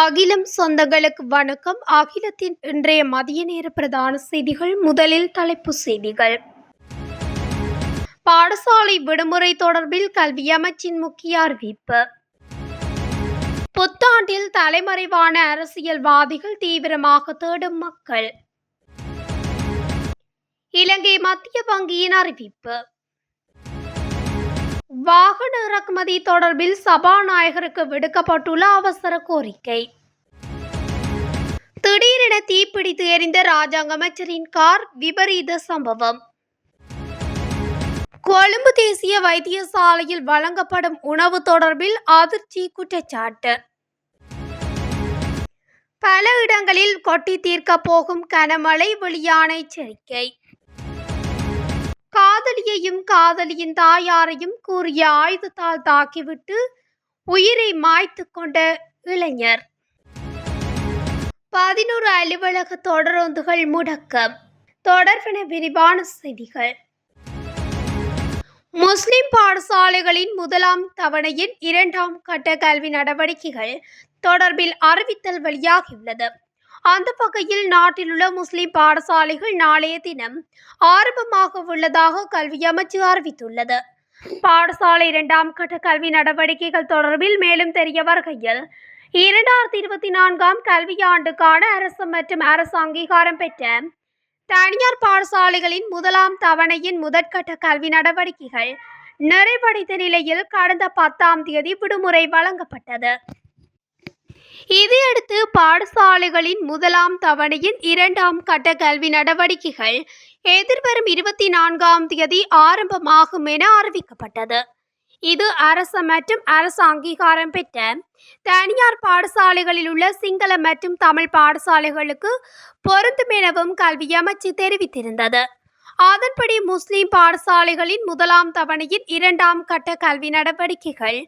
அகிலம் சொந்தங்களுக்கு வணக்கம். அகிலத்தின் இன்றைய மதிய நேர பிரதான செய்திகள் முதலில் தலைப்பு செய்திகள். பாடசாலை விடுமுறை தொடர்பில் கல்வி அமைச்சின் முக்கிய அறிவிப்பு. புத்தாண்டில் தலைமறைவான அரசியல்வாதிகள் தீவிரமாக தேடும் மக்கள். இலங்கை மத்திய வங்கியின் அறிவிப்பு. வாகன இறக்குமதி தொடர்பில் சபாநாயகருக்கு விடுக்கப்பட்டுள்ள அவசர கோரிக்கை. திடீரென தீப்பிடித்து எரிந்த ராஜாங்க அமைச்சரின் கார் விபரீத சம்பவம். கொழும்பு தேசிய வைத்தியசாலையில் வழங்கப்படும் உணவு தொடர்பில் அதிர்ச்சி குற்றச்சாட்டு. பல இடங்களில் கொட்டி தீர்க்க போகும் கனமழை வெளியான எச்சரிக்கை காதலியையும் காதலியின் தாயாரையும் கூறிய ஆயுதத்தால் தாக்கிவிட்டு உயிரை மாய்த்து கொண்ட இளைஞர். பதினோரு அலுவலக தொடரோந்துகள் முடக்கம். தொடர்பின விரிவான செய்திகள். முஸ்லிம் பாடசாலைகளின் முதலாம் தவணையின் இரண்டாம் கட்ட கல்வி நடவடிக்கைகள் தொடர்பில் அறிவித்தல் வெளியாகியுள்ளது. அந்த வகையில் நாட்டில் உள்ள முஸ்லிம் பாடசாலைகள் நாளைய தினம் ஆரம்பமாக உள்ளதாக கல்வி அமைச்சு அறிவித்துள்ளது. பாடசாலை இரண்டாம் கட்ட கல்வி நடவடிக்கைகள் தொடர்பில் மேலும் தெரிய வருகையில் இரண்டாயிரத்தி இருபத்தி நான்காம் கல்வியாண்டுக்கான அரசு மற்றும் அரசு அங்கீகாரம் பெற்ற தனியார் பாடசாலைகளின் முதலாம் தவணையின் முதற்கட்ட கல்வி நடவடிக்கைகள் நிறைவடைந்த நிலையில் கடந்த பத்தாம் தேதி விடுமுறை வழங்கப்பட்டது. இதையடுத்து பாடசாலைகளின் முதலாம் தவணையின் இரண்டாம் கட்ட கல்வி நடவடிக்கைகள் எதிர்வரும் இருபத்தி நான்காம் தேதி ஆரம்பமாகும் என அறிவிக்கப்பட்டது. இது அரசு மற்றும் அரசு அங்கீகாரம் பெற்ற தனியார் பாடசாலைகளில் உள்ள சிங்கள மற்றும் தமிழ் பாடசாலைகளுக்கு பொருந்தும் எனவும் கல்வி அமைச்சு தெரிவித்திருந்தது. அதன்படி முஸ்லிம் பாடசாலைகளின் முதலாம் தவணையின் இரண்டாம் கட்ட கல்வி நடவடிக்கைகள்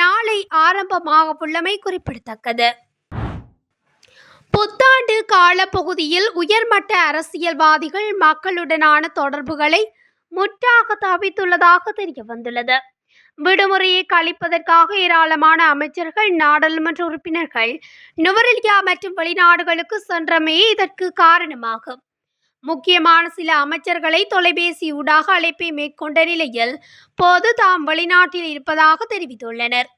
நாளை ஆரம்பமாக உள்ளமை குறிப்பிடத்தக்கது. புத்தாண்டு காலப்பகுதியில் உயர்மட்ட அரசியல்வாதிகள் மக்களுடனான தொடர்புகளை முற்றாக தவித்துள்ளதாக தெரிய வந்துள்ளது விடுமுறையை கழிப்பதற்காக ஏராளமான அமைச்சர்கள் நாடாளுமன்ற உறுப்பினர்கள் நுவரெலியா மற்றும் வெளிநாடுகளுக்கு சென்றமையே இதற்கு காரணமாகும். முக்கியமான சில அமைச்சர்களை தொலைபேசி ஊடாக அழைப்பை மேற்கொண்ட நிலையில் போது தாம் வெளிநாட்டில் இருப்பதாக தெரிவித்துள்ளனர்.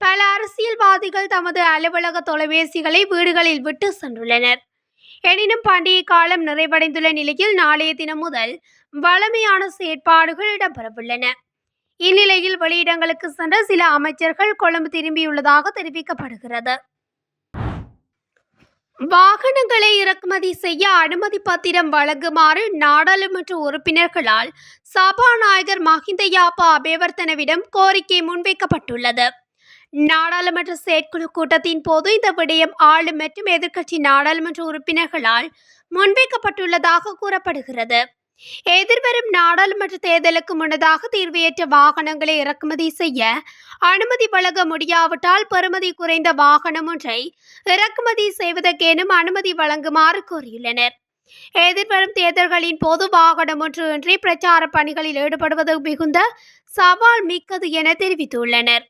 பல அரசியல்வாதிகள் தமது அலுவலக தொலைபேசிகளை வீடுகளில் விட்டு சென்றுள்ளனர். எனினும் பண்டிகை காலம் நிறைவடைந்துள்ள நிலையில் நாளைய தினம் முதல் வளமையான செயற்பாடுகள் இடம்பெறவுள்ளன. இந்நிலையில் வெளியிடங்களுக்கு சென்ற சில அமைச்சர்கள் கொழும்பு திரும்பியுள்ளதாக தெரிவிக்கப்படுகிறது. வாகனங்களை இறக்குமதி செய்ய அனுமதி பத்திரம் வழங்குமாறு நாடாளுமன்ற உறுப்பினர்களால் சபாநாயகர் மஹிந்த யாப்பா அபேவர்த்தனவிடம் கோரிக்கை முன்வைக்கப்பட்டுள்ளது. நாடாளுமன்ற செயற்குழு கூட்டத்தின் போது இந்த விடயம் ஆளும் மற்றும் எதிர்க்கட்சி நாடாளுமன்ற உறுப்பினர்களால் முன்வைக்கப்பட்டுள்ளதாக கூறப்படுகிறது. எதிர்வரும் நாடாளுமன்ற தேர்தலுக்கு முன்னதாக தீர்வையற்ற வாகனங்களை இறக்குமதி செய்ய அனுமதி வழங்க முடியாவிட்டால் பெறுமதி குறைந்த வாகனம் ஒன்றை இறக்குமதி செய்வதற்கேனும் அனுமதி வழங்குமாறு கோரியுள்ளனர் எதிர்வரும் தேர்தல்களின் போது வாகனம் ஒன்று இன்றி பிரச்சார பணிகளில் ஈடுபடுவது மிகுந்த சவால் மிக்கது என தெரிவித்துள்ளனர்.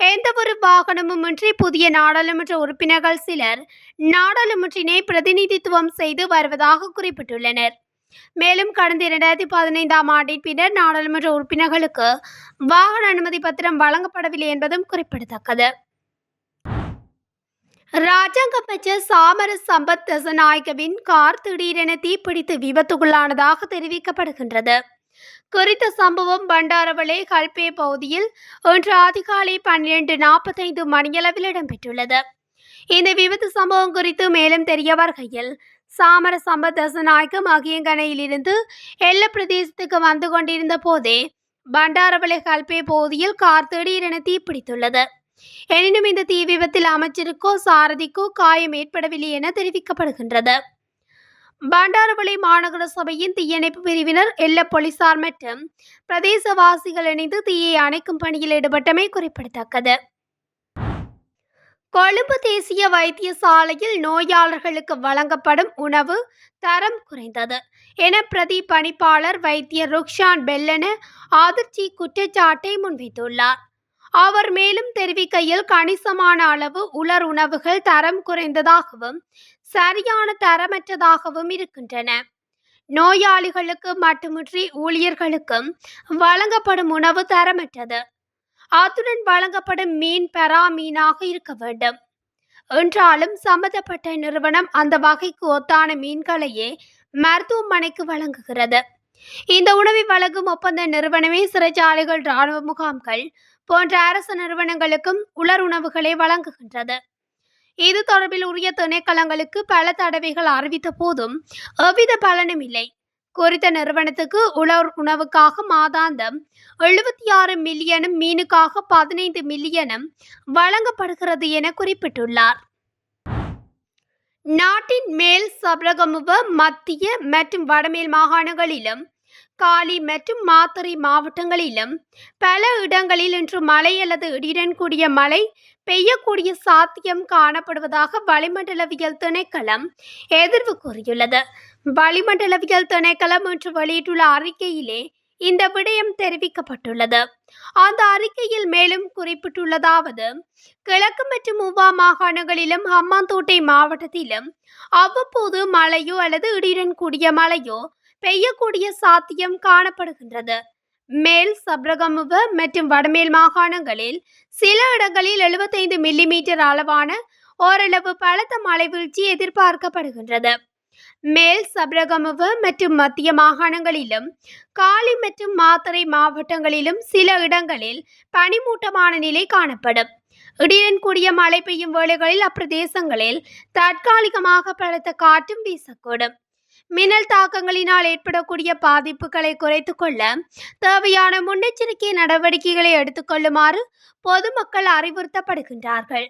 எந்தவொரு வாகனமும் இன்றி புதிய நாடாளுமன்ற உறுப்பினர்கள் சிலர் நாடாளுமன்றினை பிரதிநிதித்துவம் செய்து வருவதாக குறிப்பிட்டுள்ளனர். மேலும் கடந்த இரண்டாயிரத்தி பதினைந்தாம் ஆண்டின் பின்னர் நாடாளுமன்ற உறுப்பினர்களுக்கு வாகன அனுமதி பத்திரம் வழங்கப்படவில்லை என்பதும் குறிப்பிடத்தக்கது. ராஜாங்க அமைச்சர் சாமர சம்பத் தசநாயகவின் கார் திடீரென தீப்பிடித்து விபத்துக்குள்ளானதாக தெரிவிக்கப்படுகின்றது. குறித்த சம்பவம் பண்டாரவளை கல்பே பகுதியில் இன்று அதிகாலை பன்னிரண்டு நாற்பத்தைந்து மணியளவில் இடம்பெற்றுள்ளது. இந்த விபத்து சம்பவம் குறித்து மேலும் தெரிய வருகையில் சாமர சம்பத் தசநாயகம் அகியங்கனையிலிருந்து எல்ல பிரதேசத்துக்கு வந்து கொண்டிருந்த போதே பண்டாரவளை கல்பே பகுதியில் கார் திடீரென தீப்பிடித்துள்ளது எனினும் இந்த தீ விபத்தில் அமைச்சருக்கோ சாரதிக்கோ காயம் ஏற்படவில்லை என தெரிவிக்கப்படுகின்றது. பண்டாரவளை மாநகர சபையின் தீயணைப்பு பிரிவினர் எல்ல போலீசார் மற்றும் பிரதேசவாசிகள் இணைந்து தீயை அணைக்கும் பணியில் ஈடுபட்டமை குறிப்பிடத்தக்கது. கொழும்பு தேசிய வைத்தியசாலையில் நோயாளர்களுக்கு வழங்கப்படும் உணவு தரம் குறைந்தது என பிரதி பணிப்பாளர் வைத்தியர் ருக்ஷான் பெல்லன அதிர்ச்சி குற்றச்சாட்டை முன்வைத்துள்ளார். அவர் மேலும் தெரிவிக்கையில் கணிசமான அளவு உலர் உணவுகள் தரம் குறைந்ததாகவும் சரியான தரமற்றதாகவும் இருக்கின்றன. நோயாளிகளுக்கு மட்டுமின்றி ஊழியர்களுக்கும் வழங்கப்படும் உணவு தரமற்றது. அத்துடன் வழங்கப்படும் மீன் பெறா மீனாக இருக்க வேண்டும். என்றாலும் சம்பந்தப்பட்ட நிறுவனம் அந்த வகைக்கு ஒத்தான மீன்களையே மருத்துவமனைக்கு வழங்குகிறது. இந்த உணவை வழங்கும் ஒப்பந்த நிறுவனமே சிறைச்சாலைகள் இராணுவ முகாம்கள் போன்ற அரசு நிறுவனங்களுக்கும் உலர் உணவுகளை வழங்குகின்றது. இது தொடர்பில் உரிய திணைக்களங்களுக்கு பல தடவைகள் அறிவித்த போதும் எவ்வித பலனும் இல்லை. குறித்த நிறுவனத்துக்கு உலர் உணவுக்காக மாதாந்தம் எழுபத்தி ஆறு மில்லியனும் மீனுக்காக பதினைந்து மில்லியனும் வழங்கப்படுகிறது என குறிப்பிட்டுள்ளார். நாட்டின் மேல் சபரகமுவ மத்திய மற்றும் வடமேல் மாகாணங்களிலும் காலி மற்றும் மாத்தறை மாவட்டங்களிலும் பல இடங்களில் இன்று மழை அல்லது இடியுடன் கூடிய மழை பெய்யக்கூடிய சாத்தியம் காணப்படுவதாக வளிமண்டலவியல் திணைக்களம் எதிர்வு கூறியுள்ளது. வளிமண்டலவியல் திணைக்களம் இன்று வெளியிட்டுள்ள அறிக்கையிலே இந்த விடயம் தெரிவிக்கப்பட்டுள்ளது. அந்த அறிக்கையில் மேலும் குறிப்பிட்டுள்ளதாவது கிழக்கு மற்றும் உவா மாகாணங்களிலும் ஹம்மாந்தோட்டை மாவட்டத்திலும் அவ்வப்போது மழையோ அல்லது இடியுடன் கூடிய மழையோ பெய்யக்கூடிய சாத்தியம் காணப்படுகின்றது. மேல் சப்ரகமுவ மற்றும் வடமேல் மாகாணங்களில் சில இடங்களில் எழுபத்தைந்து மில்லிமீட்டர் அளவான ஓரளவு பலத்த மழை வீழ்ச்சி எதிர்பார்க்கப்படுகின்றது. மேல் சபரகமுவ மற்றும் மத்திய மாகாணங்களிலும் காலி மற்றும் மாத்தறை மாவட்டங்களிலும் சில இடங்களில் பனிமூட்டமான நிலை காணப்படும். இடியுடன் கூடிய மழை பெய்யும் வேளைகளில் அப்பிரதேசங்களில் தற்காலிகமாக பலத்த காற்றும் வீசக்கூடும். மின்னல் தாக்கங்களினால் ஏற்படக்கூடிய பாதிப்புகளை குறைத்து கொள்ள தேவையான முன்னெச்சரிக்கை நடவடிக்கைகளை எடுத்துக்கொள்ளுமாறு பொதுமக்கள் அறிவுறுத்தப்படுகின்றார்கள்.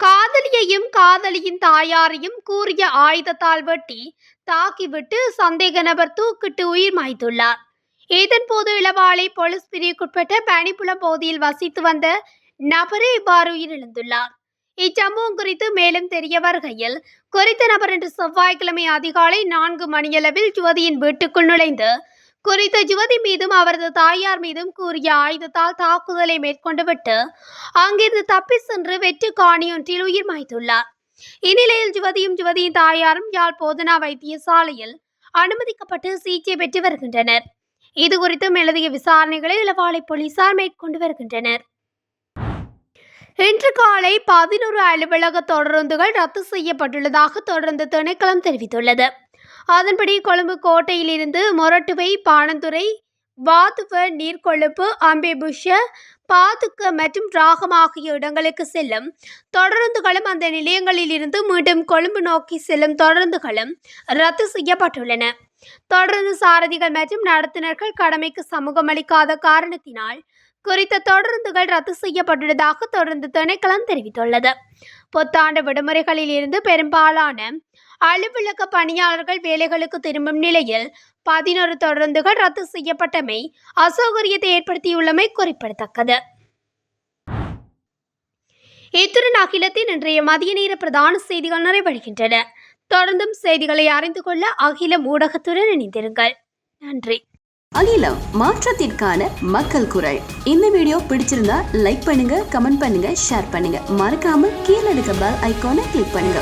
காதலியையும் காதலியின் தாயாரையும் கூறிய ஆயுதத்தால் வெட்டி தாக்கிவிட்டு சந்தேக நபர் தூக்கிட்டு உயிர் மாய்த்துள்ளார். இதன்போது இளவாளை போலீஸ் பிரிவுக்குட்பட்ட பனிப்புலம் பகுதியில் வசித்து வந்த நபரே இவ்வாறு உயிரிழந்துள்ளார். இச்சம்பவம் குறித்து மேலும் தெரிய வருகையில் குறித்த நபர் இன்று செவ்வாய்க்கிழமை அதிகாலை நான்கு மணியளவில் யுவதியின் வீட்டுக்குள் நுழைந்து குறித்த யுவதி மீதும் அவரது தாயார் மீதும் கூறிய ஆயுதத்தால் தாக்குதலை மேற்கொண்டுவிட்டு அங்கிருந்து தப்பி சென்று வெற்று காணியொன்றில் உயிர் மாய்த்துள்ளார். இந்நிலையில் யுவதியும் யுவதியின் தாயாரும் யாழ் போதனா வைத்தியசாலையில் அனுமதிக்கப்பட்டு சிகிச்சை பெற்று வருகின்றனர். இது குறித்து மேலதிக விசாரணைகளை இளவாலை போலீசார் மேற்கொண்டு வருகின்றனர். இன்று காலை பதினோரு அலுவலக தொடருந்துகள் ரத்து செய்யப்பட்டுள்ளதாக தொடர்ந்து திணைக்களம் தெரிவித்துள்ளது. அதன்படி கொழும்பு கோட்டையிலிருந்து மொரட்டுவை பாணந்துறை வாதுவ நீர்கொழுப்பு அம்பேபுஷ பாதுக்க மற்றும் ராகம் ஆகிய இடங்களுக்கு செல்லும். தொடருந்துகளும் அந்த நிலையங்களில் இருந்து மீண்டும் கொழும்பு நோக்கி செல்லும் தொடருந்துகளும் ரத்து செய்யப்பட்டுள்ளன. தொடர்ந்து சாரதிகள் மற்றும் நடத்துனர்கள் கடமைக்கு சமூகம் அளிக்காத காரணத்தினால் குறித்த தொடருந்துகள் ரத்து செய்யப்பட்டுள்ளதாக தொடர்ந்து திணைக்களம் தெரிவித்துள்ளது. புத்தாண்டு விடுமுறைகளில் இருந்து பெரும்பாலான அலுவலக பணியாளர்கள் வேலைகளுக்கு திரும்பும் நிலையில் பதினோரு தொடருந்துகள் ரத்து செய்யப்பட்டமை அசௌகரியத்தை ஏற்படுத்தியுள்ளமை குறிப்பிடத்தக்கது. இத்துடன் அகிலத்தின் இன்றைய மதிய நேர பிரதான செய்திகள் நிறைவடைகின்றன. தொடர்ந்தும் செய்திகளை அறிந்து கொள்ள அகிலம் ஊடகத்துடன் இணைந்திருங்கள். நன்றி. அகிலம் மாற்றத்திற்கான மக்கள் குரல். இந்த வீடியோ பிடிச்சிருந்தா லைக் பண்ணுங்க கமெண்ட் பண்ணுங்க ஷேர் பண்ணுங்க. மறக்காம கீழே இருக்க பெல் ஐகானை கிளிக் பண்ணுங்க.